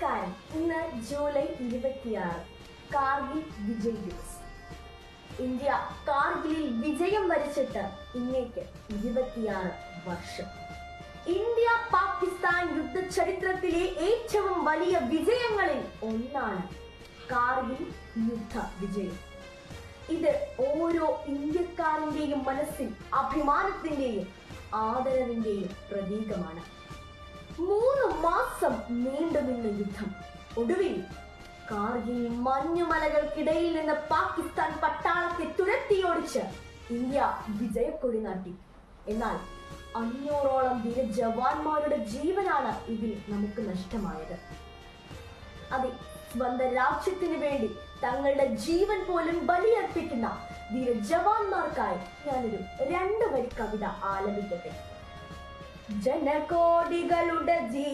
നമസ്കാരം. ഇന്ന് ജൂലൈ ഇരുപത്തിയാറ്. കാർഗിൽ വിജയ് ദിവസ്. ഇന്ത്യ കാർഗിലിൽ വിജയം വരിച്ചിട്ട് ഇന്നേക്ക് ഇരുപത്തിയാറ് വർഷം. ഇന്ത്യ പാകിസ്ഥാൻ യുദ്ധ ചരിത്രത്തിലെ ഏറ്റവും വലിയ വിജയങ്ങളിൽ ഒന്നാണ് കാർഗിൽ യുദ്ധ വിജയം. ഇത് ഓരോ ഇന്ത്യക്കാരന്റെയും മനസ്സിൽ അഭിമാനത്തിന്റെയും ആദരവിന്റെയും പ്രതീകമാണ്. മൂന്ന് മാസം നീണ്ടുനിന്ന യുദ്ധം. ഒടുവിൽ കാർഗിൽ മഞ്ഞുമലകൾക്കിടയിൽ നിന്ന് പാകിസ്ഥാൻ പട്ടാളത്തെ തുരത്തിയോടിച്ച് ഇന്ത്യ വിജയക്കൊടി നാട്ടി. എന്നാൽ അഞ്ഞൂറോളം വീര ജവാന്മാരുടെ ജീവനാണ് ഇതിൽ നമുക്ക് നഷ്ടമായത്. അതെ സ്വന്തം രാജ്യത്തിന് വേണ്ടി തങ്ങളുടെ ജീവൻ പോലും ബലിയർപ്പിക്കുന്ന വീര ജവാന്മാർക്കായി ഞാനൊരു രണ്ടു വരി കവിത ആലപിക്കട്ടെ. ജനകോടികളുടെ ജീ